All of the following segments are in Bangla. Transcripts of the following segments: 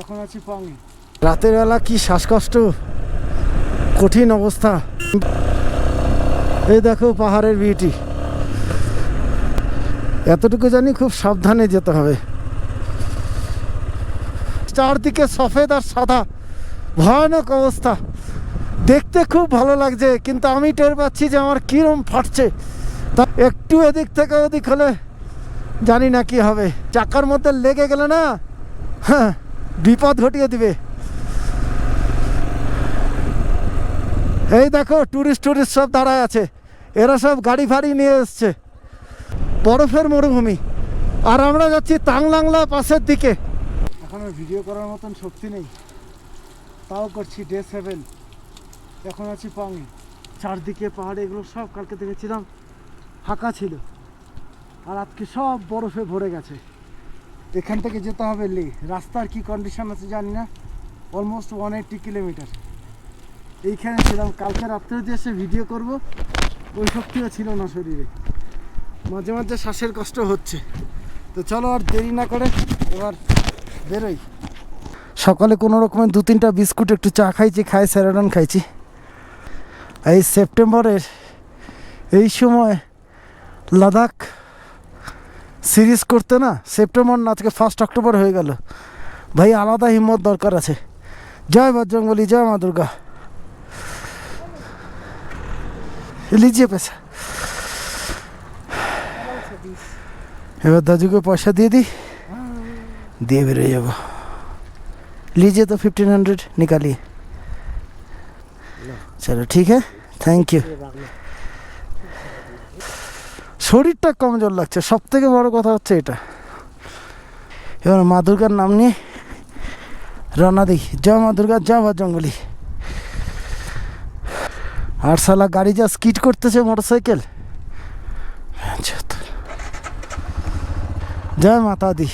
এখন আছি রাতের বেলা কি শ্বাসকষ্ট? কঠিন অবস্থা। এই দেখো পাহাড়ের বিউটি এতটুকু জানি খুব সাবধানে যেতে হবে। চারদিকে সফেদ আর সাদা। ভয়ানক অবস্থা। দেখতে খুব ভালো লাগছে, কিন্তু আমি টের পাচ্ছি যে আমার কিরম ফাটছে। তা একটু এদিক থেকে ওদিক হলে জানি না কি হবে। চাকার মধ্যে লেগে গেলে না হ্যাঁ বিপদ ঘটিয়ে দিবে। এই দেখো টুরিস্ট টুরিস্ট সব দাঁড়ায় আছে। এরা সব গাড়ি ফাড়ি নিয়ে এসছে। বরফের মরুভূমি। আর আমরা যাচ্ছি তাংলাংলা পাশের দিকে। এখন ভিডিও করার মতন শক্তি নেই। তাও করছি ডে সেভেন এখন আছি পাঙে চারদিকে পাহাড়ে, এগুলো সব কালকে দেখেছিলাম। ফাঁকা ছিল। আর আজকে সব বরফে ভরে গেছে। এখান থেকে যেতে হবে লে। রাস্তার কি কন্ডিশন আছে জানি না। অলমোস্ট ওয়ান এইট্টি কিলোমিটার এইখানে ছিলাম। কালকে রাত্রে যে এসে ভিডিও করব, ওই শক্তিও ছিল না শরীরে। মাঝে মাঝে শ্বাসের কষ্ট হচ্ছে। তো চলো আর দেরি না করে এবার বেরোই। সকালে কোনো রকমের দু তিনটা বিস্কুট, একটু চা খাইছি, খাই স্যারাডন খাইছি। এই সেপ্টেম্বরের এই সময় লাদাখ সিরিজ করতে না সেপ্টেম্বর না আজকে ফার্স্ট অক্টোবর হয়ে গেল ভাই আলাদা হিম্মত দরকার আছে জয় বজরঙ্গলি জয় মা দুর্গা লিজিয়ে পেশা এবার দাদুকে পয়সা দিয়ে দিই দিয়ে বেরোয় যাবো लीजिए तो फिफ्टीन हंड्रेड निकालिए चलो ठीक है থ্যাংক ইউ শরীরটা কমজোর লাগছে? সব থেকে বড় কথা হচ্ছে এটা। এবার মা দুর্গার নাম নিয়ে রওনা দিই। জয় মা দুর্গা, জয় মা জঙ্গলি। আর সালা গাড়ি যা স্কিট করতেছে মোটর সাইকেল জয় মাতা দি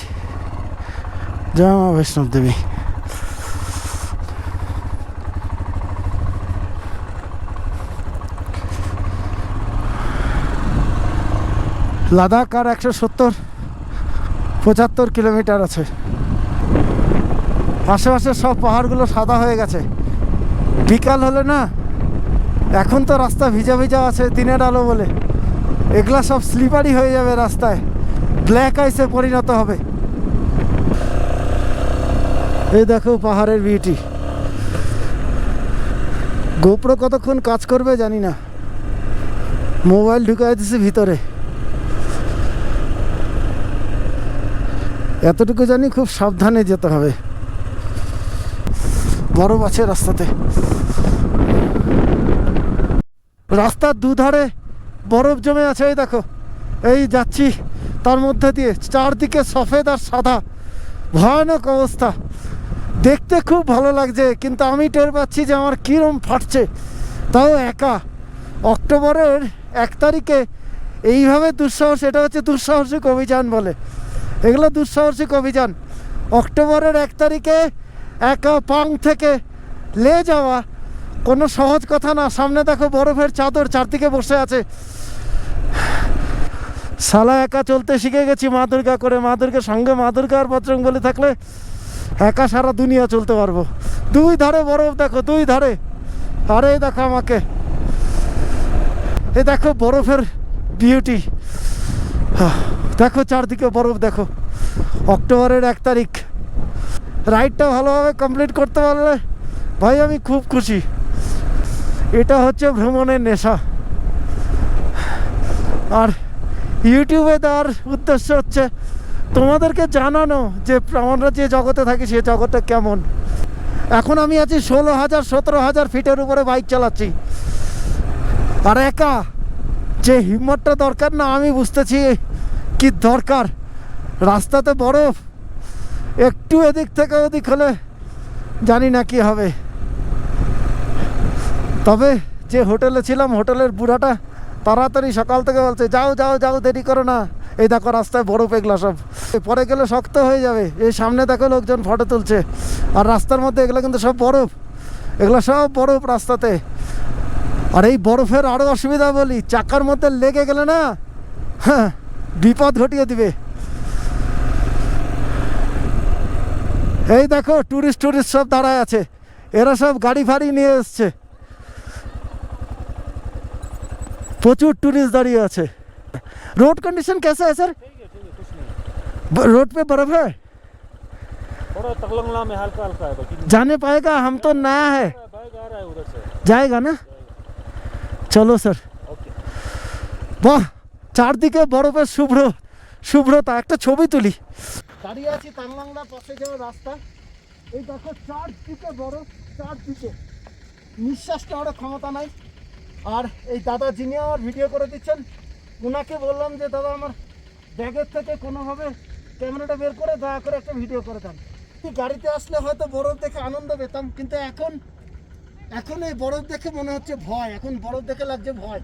জয় মা বৈষ্ণব দেবী লাদাখ আর একশো সত্তর, পঁচাত্তর কিলোমিটার আছে। আশেপাশে সব পাহাড়গুলো সাদা হয়ে গেছে। বিকাল হলে না, এখন তো রাস্তা ভিজা ভিজা আছে দিনের আলো বলে। এগুলা সব স্লিপারি হয়ে যাবে রাস্তায়। ব্ল্যাক আইসে পরিণত হবে। এই দেখো পাহাড়ের বিউটি গোপ্রো কতক্ষণ কাজ করবে জানি না। মোবাইল ঢুকাই দিছে ভিতরে। এতটুকু জানি খুব সাবধানে যেতে হবে। বরফ আছে রাস্তাতে। রাস্তার দুধারে বরফ জমে আছে, এই দেখো। এই যাচ্ছি, তার মধ্যে দিয়ে। চারদিকে সফেদ আর সাদা। ভয়ানক অবস্থা। দেখতে খুব ভালো লাগছে, কিন্তু আমি টের পাচ্ছি যে আমার কীরম ফাটছে। তাও একা। অক্টোবরের এক তারিখে এইভাবে দুঃসাহস, এটা হচ্ছে দুঃসাহসিক অভিযান বলে। এগুলো দুঃসাহসিক অভিযান। অক্টোবরের এক তারিখে একা পাং থেকে লে যাওয়া কোনো সহজ কথা না। সামনে দেখো বরফের চাদর চারদিকে বসে আছে। সালা একা চলতে শিখে গেছি মা দুর্গা করে। মা দুর্গার সঙ্গে মা দুর্গা আর বজরং বলে থাকলে একা সারা দুনিয়া চলতে পারব। দুই ধারে বরফ দেখো, দুই ধারে। আরে দেখো আমাকে। এ দেখো বরফের বিউটি দেখো চারদিকে বরফ, দেখো। অক্টোবরের এক তারিখ। রাইডটা ভালোভাবে কমপ্লিট করতে পারলে, ভাই আমি খুব খুশি। এটা হচ্ছে ভ্রমণের নেশা। আর ইউটিউবে দেওয়ার উদ্দেশ্য হচ্ছে, তোমাদেরকে জানানো যে আমরা যে জগতে থাকি সে জগৎটা কেমন। এখন আমি আছি ষোলো হাজার, সতেরো হাজার ফিটের উপরে বাইক চালাচ্ছি। আর একা যে হিম্মতটা দরকার না, আমি বুঝতেছি কি দরকার? রাস্তাতে বরফ। একটু এদিক থেকে ওদিক হলে জানি না কি হবে। তবে যে হোটেলে ছিলাম, হোটেলের বুড়াটা তাড়াতাড়ি সকাল থেকে বলছে, যাও যাও যাও, দেরি করো না। এই দেখো রাস্তায় বরফ এগুলো সব। পরে গেলে শক্ত হয়ে যাবে। এই সামনে দেখো লোকজন ফটো তুলছে। আর রাস্তার মধ্যে এগুলো কিন্তু সব বরফ। এগুলো সব বরফ রাস্তাতে। আর এই বরফের আরও অসুবিধা বলি, চাকার মধ্যে লেগে গেলে না? হ্যাঁ। বিপদ ঘটিয়ে দিবে এই দেখো টুরিস্ট টুরিস্ট সব দাঁড়ায় আছে এরা সব গাড়ি ফাড়ি নিয়ে এসছে প্রচুর টুরিস্ট দাঁড়িয়ে আছে रोड कंडीशन कैसा है सर ठीक है ठीक है कुछ नहीं ब- रोड पे बर्फ है थोड़ा तकलंगला में हल्का हल्का है बाकी जाने पाएगा हम तो नया है बाइक आ रहा है उधर से जाएगा ना চলো স্যার ओके বাহ চারদিকে বরফের শুভ্র, শুভ্রতা, একটা ছবি তুলি। দাঁড়িয়ে আছি তাংলাংলা পাশে যাওয়ার রাস্তা। এই দেখো চারদিকে বরফ, চারদিকে। নিঃশ্বাস নেওয়ার ক্ষমতা নাই। আর এই দাদা যিনি আমার ভিডিও করে দিচ্ছেন ওনাকে বললাম যে, দাদা, আমার ব্যাগের থেকে কোনোভাবে ক্যামেরাটা বের করে দয়া করে একটা ভিডিও করে দেন। গাড়িতে আসলে হয়তো বরফ দেখে আনন্দ পেতাম, কিন্তু এখন এখন এই বরফ দেখে মনে হচ্ছে ভয়, এখন বরফ দেখে লাগছে ভয়।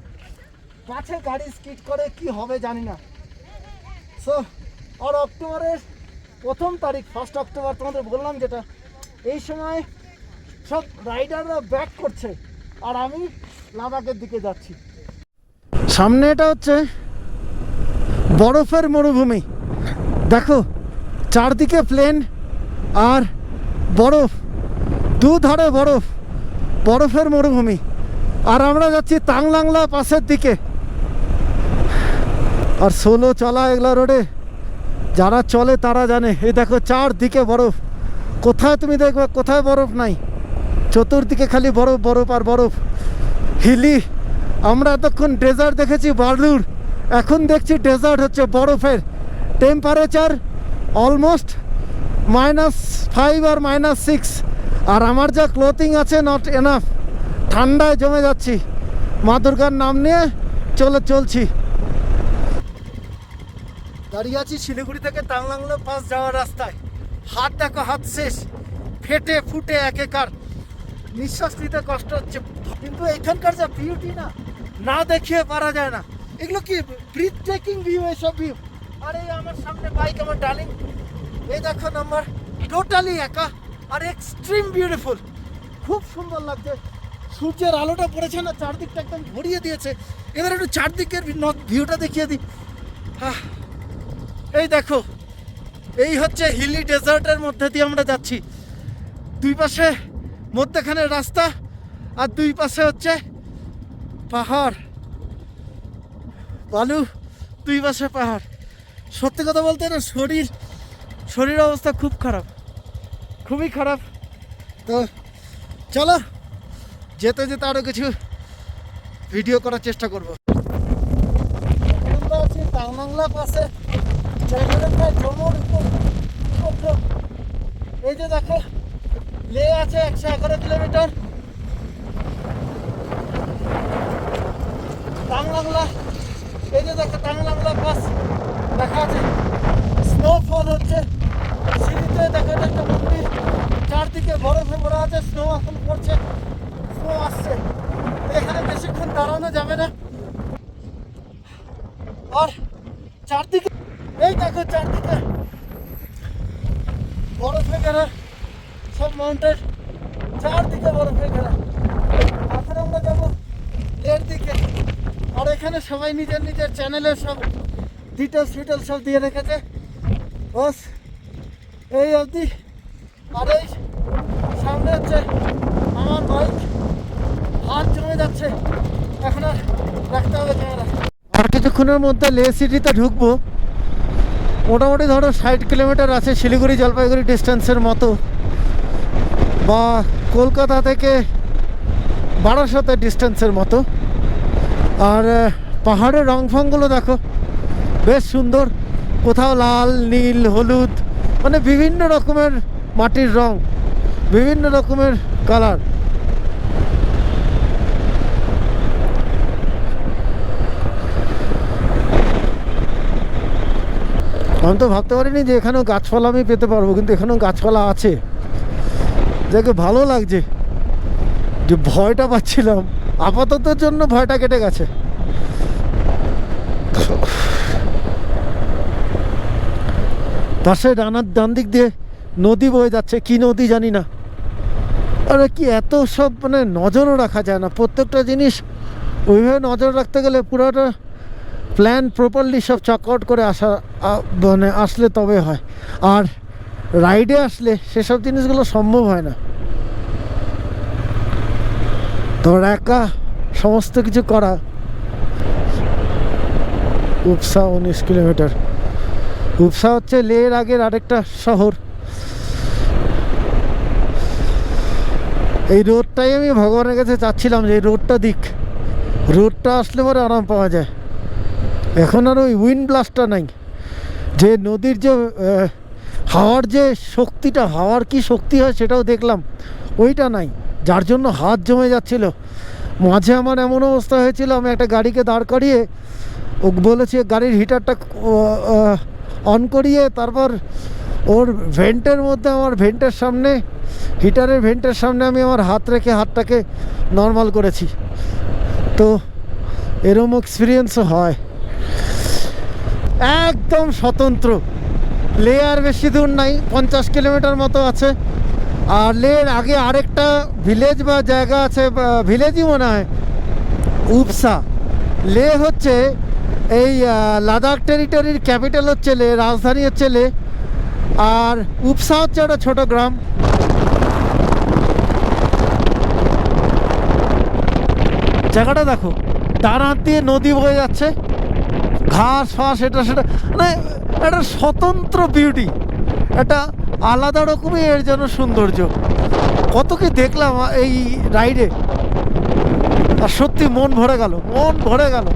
কাছে গাড়ি স্কিড করে কি হবে জানি না। সো আর অক্টোবরের প্রথম তারিখ ফার্স্ট অক্টোবর তোমাদের বললাম যেটা, এই সময় সব রাইডাররা ব্যাক করছে, আর আমি লাদাখের দিকে যাচ্ছি। সামনে এটা হচ্ছে বরফের মরুভূমি। দেখো, চারদিকে প্লেন আর বরফ, দুধারে বরফ, বরফের মরুভূমি। আর আমরা যাচ্ছি তাংলাংলা পাশের দিকে। আর সোলো চলা এগুলা রোডে। যারা চলে তারা জানে। এই দেখো চারদিকে বরফ। কোথায় তুমি দেখবে? কোথায় বরফ নাই? চতুর্দিকে খালি বরফ বরফ আর বরফ। হিলি, আমরা এতক্ষণ ডেজার্ট দেখেছি, বার্লুর। এখন দেখছি ডেজার্ট হচ্ছে বরফের। টেম্পারেচার অলমোস্ট মাইনাস ফাইভ আর মাইনাস সিক্স। আর আমার যা ক্লোথিং আছে, নট এনাফ। ঠান্ডায় জমে যাচ্ছি। মা দুর্গার নাম নিয়ে চলে চলছি। দাঁড়িয়ে আছি শিলিগুড়ি থেকে টাংলাংলো পাস যাওয়ার রাস্তায়। হাত দেখো হাত শেষ। ফেটে ফুটে একেকার নিঃশ্বাস নিতে কষ্ট হচ্ছে। কিন্তু এখানকার যা বিউটি না না দেখিয়ে পারা যায় না। এগুলো কি ব্রিথ টেকিং ভিউ এসব ভিউ আর এই আমার সামনে বাইক আমার ডার্লিং এই দেখো নাম্বার টোটালি একা আর এক্সট্রিম বিউটিফুল খুব সুন্দর লাগছে। সূর্যের আলোটা পড়েছে না চারদিকটা একদম ভরিয়ে দিয়েছে। এবার একটু চারদিকের ভিউটা দেখিয়ে দিই। আহ, এই দেখো, এই হচ্ছে হিলি ডেজার্টের মধ্যে দিয়ে আমরা যাচ্ছি। দুই পাশে মধ্যেখানে রাস্তা, আর দুই পাশে হচ্ছে পাহাড়। বালু, দুই পাশে পাহাড়। সত্যি কথা বলতে না, শরীর শরীর অবস্থা খুব খারাপ, খুবই খারাপ। তো চলো, যেতে যেতে আরও কিছু ভিডিও করার চেষ্টা করব। আমরা আছি পাশে। জমর উপর এই যে দেখো লে আছে একশো এগারো কিলোমিটার টাংলাংলা এই যে দেখো টাংলাংলা পাস দেখা আছে স্নোফল হচ্ছে সিঁড়িতে দেখো এটা একটা মন্দির চারদিকে বরফে ভরা আছে স্নো এখন পড়ছে স্নো আসছে এখানে বেশিক্ষণ দাঁড়ানো যাবে না আর চারদিকে এই দেখো চারদিকে। বরফে ঘেরা সব মাউন্টেন চারদিকে বরফে ঘেরা এখন আমরা যাব এর দিকে। আর এখানে সবাই নিজের নিজের চ্যানেলে সব ডিটেলস ফিটেলস সব দিয়ে রেখেছে। বস, এই অবধি। আর এই সামনে হচ্ছে আমার বাইক হাত জমে যাচ্ছে। এখন আর রাখতে হবে ক্যামেরা। আর কিছুক্ষণের মধ্যে লে সিটিতে ঢুকবো। মোটামুটি ধরো ষাট কিলোমিটার আছে শিলিগুড়ি জলপাইগুড়ি ডিস্টেন্সের মতো। বা কলকাতা থেকে বারাসতের ডিস্টেন্সের মতো। আর পাহাড়ের রং ফংগুলো দেখো, বেশ সুন্দর। কোথাও লাল, নীল, হলুদ মানে বিভিন্ন রকমের মাটির রং, বিভিন্ন রকমের কালার। আমি তো ভাবতে পারিনি যে এখানেও গাছপালা আমি পেতে পারব, কিন্তু এখানেও গাছপালা আছে। যাকে ভালো লাগছে যে ভয়টা পাচ্ছিলাম। আপাততের জন্য ভয়টা কেটে গেছে। পাশে ডানার ডান দিক দিয়ে নদী বয়ে যাচ্ছে, কি নদী জানি না। আরে কি এত সব মানে নজরও রাখা যায় না। প্রত্যেকটা জিনিস ওইভাবে নজর রাখতে গেলে পুরোটা প্ল্যান প্রপারলি সব চেক আউট করে আসা মানে আসলে তবে হয়। আর রাইডে আসলে সেসব জিনিসগুলো সম্ভব হয় না। তোমার একা সমস্ত কিছু করা। উপসা উনিশ কিলোমিটার। উপসা হচ্ছে লের আগের আরেকটা শহর। এই রোডটাই আমি ভগবানের কাছে চাচ্ছিলাম যে এই রোডটা দিক। রোডটা আসলে পরে আরাম পাওয়া যায়। এখন আর ওই উইন্ড ব্লাস্টটা নাই। যে নদীর যে হাওয়ার যে শক্তিটা, হাওয়ার কি শক্তি হয় সেটাও দেখলাম। ওইটা নাই, যার জন্য হাত জমে যাচ্ছিল। মাঝে আমার এমন অবস্থা হয়েছিল, আমি একটা গাড়িকে দাঁড় করিয়ে, ও বলেছি গাড়ির হিটারটা অন করিয়ে তারপর ওর ভেন্টের মধ্যে, আমার ভেন্টের সামনে হিটারের ভেন্টের সামনে আমি আমার হাত রেখে হাতটাকে নর্মাল করেছি। তো এরম এক্সপিরিয়েন্সও হয়। একদম স্বতন্ত্র। লে আর বেশি দূর নাই, পঞ্চাশ কিলোমিটার মতো আছে। আর লের আগে আরেকটা ভিলেজ বা জায়গা আছে ভিলেজই মনে হয়, উপসা। লে হচ্ছে এই লাদাখ টেরিটরির ক্যাপিটাল হচ্ছে লে রাজধানী হচ্ছে লে আর উপসা হচ্ছে একটা ছোট গ্রাম। জায়গাটা দেখো, ডান হাত দিয়ে নদী বয়ে যাচ্ছে। ঘাস, ফাস, এটা, সেটা মানে একটা স্বতন্ত্র বিউটি একটা আলাদা রকমই এর যেন সৌন্দর্য। কত কি দেখলাম এই রাইডে আর সত্যি মন ভরে গেল, মন ভরে গেল।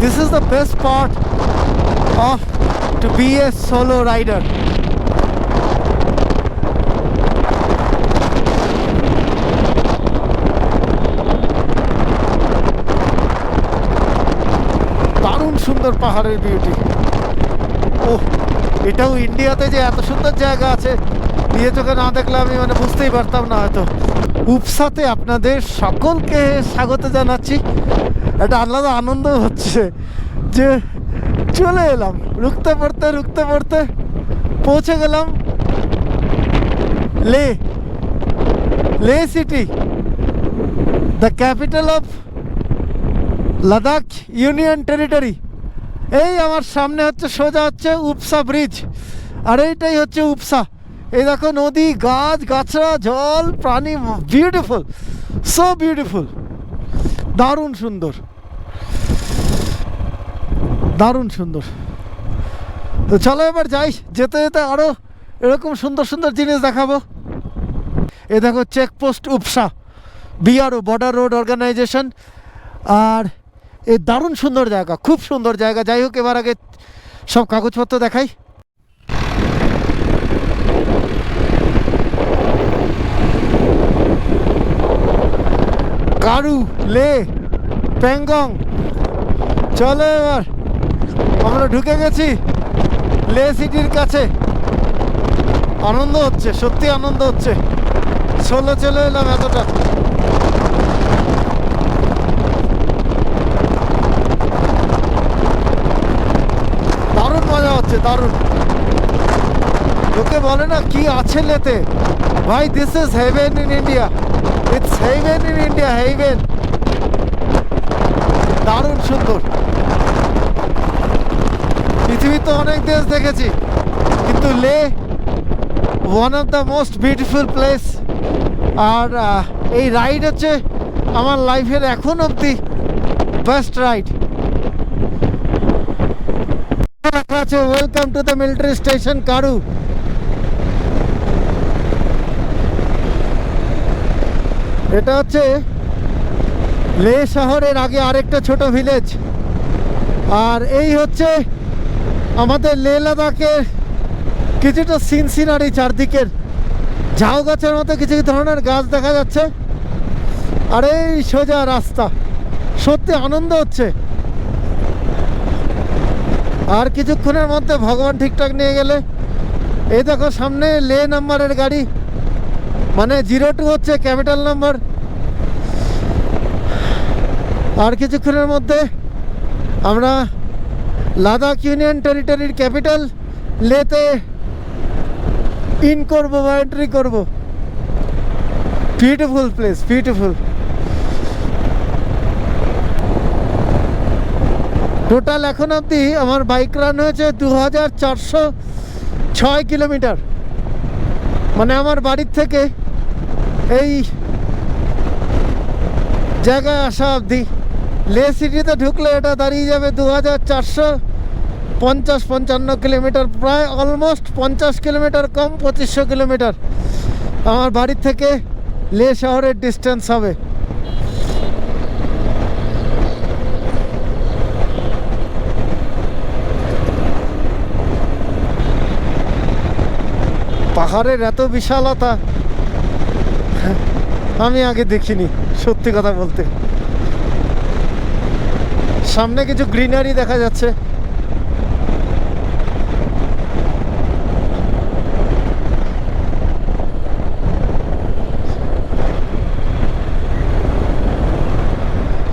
This is the best part of to be a solo rider দারুণ সুন্দর পাহাড়ের বিউটি ও এটাও ইন্ডিয়াতে যে এত সুন্দর জায়গা আছে দিয়ে চোখে না দেখলে আমি মানে বুঝতেই পারতাম না হয়তো। উপসাতে আপনাদের সকলকে স্বাগত জানাচ্ছি। একটা আলাদা আনন্দ হচ্ছে যে চলে এলাম। রুখতে পড়তে রুখতে পড়তে পৌঁছে গেলাম Leh Leh city the capital of Ladakh union territory এই আমার সামনে হচ্ছে সোজা হচ্ছে উপসা ব্রিজ আর এইটাই হচ্ছে উপসা। এই দেখো নদী, গাছ, গাছড়া, জল, প্রাণী বিউটিফুল সো বিউটিফুল দারুণ সুন্দর দারুণ সুন্দর। তো চলো এবার যাই, যেতে যেতে আরও এরকম সুন্দর সুন্দর জিনিস দেখাবো। এ দেখো checkpost Upshi BRO border road organisation আর এই দারুণ সুন্দর জায়গা, খুব সুন্দর জায়গা। যাই হোক, এবার আগে সব কাগজপত্র দেখাই। কারু লে, প্যাংগং। চলো এবার, আমরা ঢুকে গেছি লে সিটির কাছে। আনন্দ হচ্ছে, সত্যি আনন্দ হচ্ছে। চলে চলে এলাম এতটা দারুণ মজা হচ্ছে দারুণ। লোকে বলে না কি আছে লেতে ভাই this is heaven in India it's heaven in India heaven দারুণ সুন্দর। পৃথিবীতে অনেক দেশ দেখেছি, কিন্তু Leh one of the most beautiful place আর এই রাইড হচ্ছে আমার লাইফের এখন অবধি বেস্ট রাইড লেখা আছে welcome to the military station Karu. এটা হচ্ছে লে শহরের আগে আরেকটা ছোট ভিলেজ আর এই হচ্ছে আমাদের লে লাদাখের কিছুটা সিন সিনারি চারদিকের ঝাউ গাছের মতো কিছু ধরনের গাছ দেখা যাচ্ছে। আর এই সোজা রাস্তা। সত্যি আনন্দ হচ্ছে। আর কিছুক্ষণের মধ্যে ভগবান ঠিকঠাক নিয়ে গেলে। এই দেখো সামনে লে নাম্বারের গাড়ি। মানে জিরো টু হচ্ছে ক্যাপিটাল নাম্বার। আর কিছুক্ষণের মধ্যে আমরা লাদাখ ইউনিয়ন টেরিটরির ক্যাপিটাল লেতে ইন করব বা এন্ট্রি করব। বিউটিফুল প্লেস বিউটিফুল টোটাল এখন অবধি আমার বাইক রান হয়েছে দু হাজার চারশো ছয় কিলোমিটার। মানে আমার বাড়ির থেকে এই জায়গায় আসা অবধি। লে সিটিতে ঢুকলে এটা দাঁড়িয়ে যাবে দু হাজার চারশো পঞ্চাশ পঞ্চান্ন কিলোমিটার, প্রায় অলমোস্ট পঞ্চাশ কিলোমিটার কম পঁচিশশো কিলোমিটার। আমার বাড়ির থেকে লে শহরের ডিস্টেন্স হবে। পাহাড়ের এত বিশালতা, আমি আগে দেখিনি, সত্যি কথা বলতে। সামনে কিছু গ্রিনারি দেখা যাচ্ছে।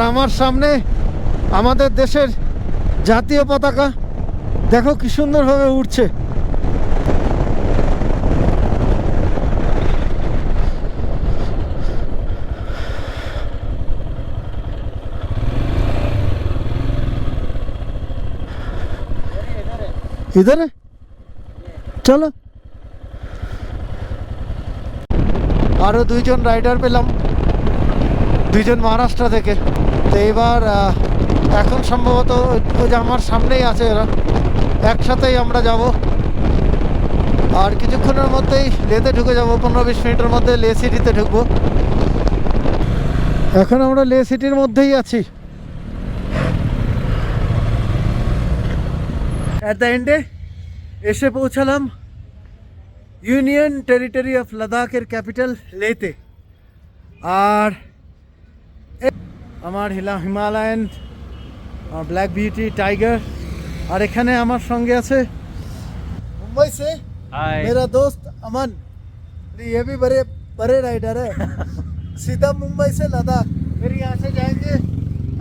আমার সামনে আমাদের দেশের জাতীয় পতাকা, দেখো কি সুন্দরভাবে উঠছে ইধারে চলো আরও দুইজন রাইডার পেলাম। দুইজন মহারাষ্ট্র থেকে। তো এবার এখন সম্ভবত ওই যে আমার সামনেই আছে এরা একসাথেই আমরা যাব। আর কিছুক্ষণের মধ্যেই লেতে ঢুকে যাব। পনেরো বিশ মিনিটের মধ্যে লে সিটিতে ঢুকবো। এখন আমরা লে সিটির মধ্যেই আছি। অ্যাট দ্য এন্ডে এসে পৌঁছালাম ইউনিয়ন টেরিটরি অফ লাদাখের ক্যাপিটাল লেতে আর এ- আমার হিলা হিমালয়ান ব্ল্যাক বিউটি টাইগার আর এখানে আমার সঙ্গে আছে মুম্বাই সে हाय मेरा दोस्त अमन ये भी बड़े बड़े राइडर है सीधा मुंबई से लद्दाख फिर यहाँ से जाएंगे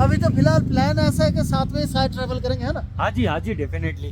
अभी तो फिलहाल प्लान ऐसा है कि साथ में ही साइड ट्रैवल करेंगे है ना हाँ जी हाँ जी डेफिनेटली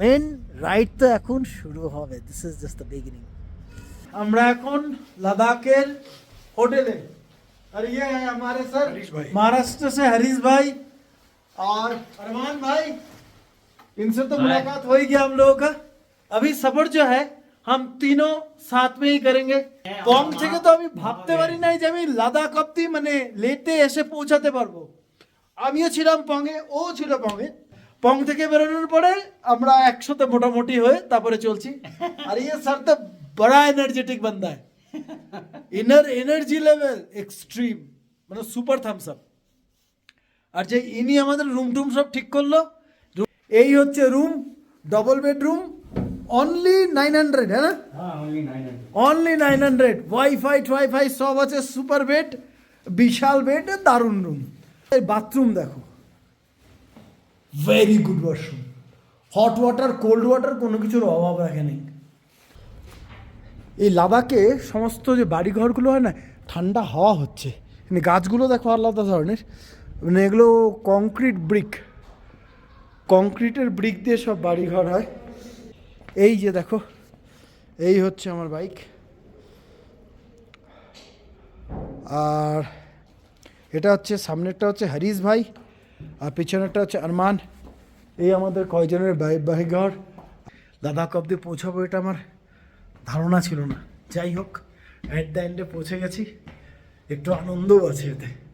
মেন রাইড তো এখন শুরু হবে this is just the beginning আমরা এখন লাদাখের হোটেলে और ये है हमारे सर महाराष्ट्र से हरीश भाई और अरमान भाई इनसे तो हाय। मुलाकात हो ही गया हम लोगों का अभी सफर जो है हम तीनों साथ में ही करेंगे পং থেকে তো আমি ভাবতে পারি নাই যে আমি লাদাখ অব্দি মানে লেতে এসে পৌঁছাতে পারবো আমিও ছিলাম পংয়ে ও ছিল পংয়ে পং থেকে বেরোনোর পরে আমরা একসাথে মোটামুটি হয়ে তারপরে চলছি। আর ইয়ে স্যার তো বড়া এনার্জেটিক বান্দা। ইনার এনার্জি লেভেল এক্সট্রিম মানে সুপার থামস আপ আর যে ইনি আমাদের রুম টুম সব ঠিক করল। এই হচ্ছে room double bedroom only nine hundred হ্যাঁ অনলি নাইন হান্ড্রেড ওয়াইফাই টোয়াইফাই সব আছে সুপার বেড বিশাল বেড দারুণ রুম বাথরুম দেখো। Very good washroom hot water cold water কোনো কিছুর অভাব রাখে নেই। এই লাদাখে সমস্ত যে বাড়িঘরগুলো হয় না, ঠান্ডা হাওয়া হচ্ছে। মানে গাছগুলো দেখো আলাদা ধরনের। মানে এগুলো কংক্রিট ব্রিক কংক্রিটের ব্রিক দিয়ে সব বাড়িঘর হয়। এই যে দেখো, এই হচ্ছে আমার বাইক আর এটা হচ্ছে, সামনেরটা হচ্ছে হরিশ ভাই। আর পিছনেরটা হচ্ছে আরমান। এই আমাদের কয়জনের বাই ঘর লাদাখ অব্দি পৌঁছাবো, এটা আমার ধারণা ছিল না। যাই হোক অ্যাট দ্য এন্ডে পৌঁছে গেছি। একটু আনন্দও আছে এতে।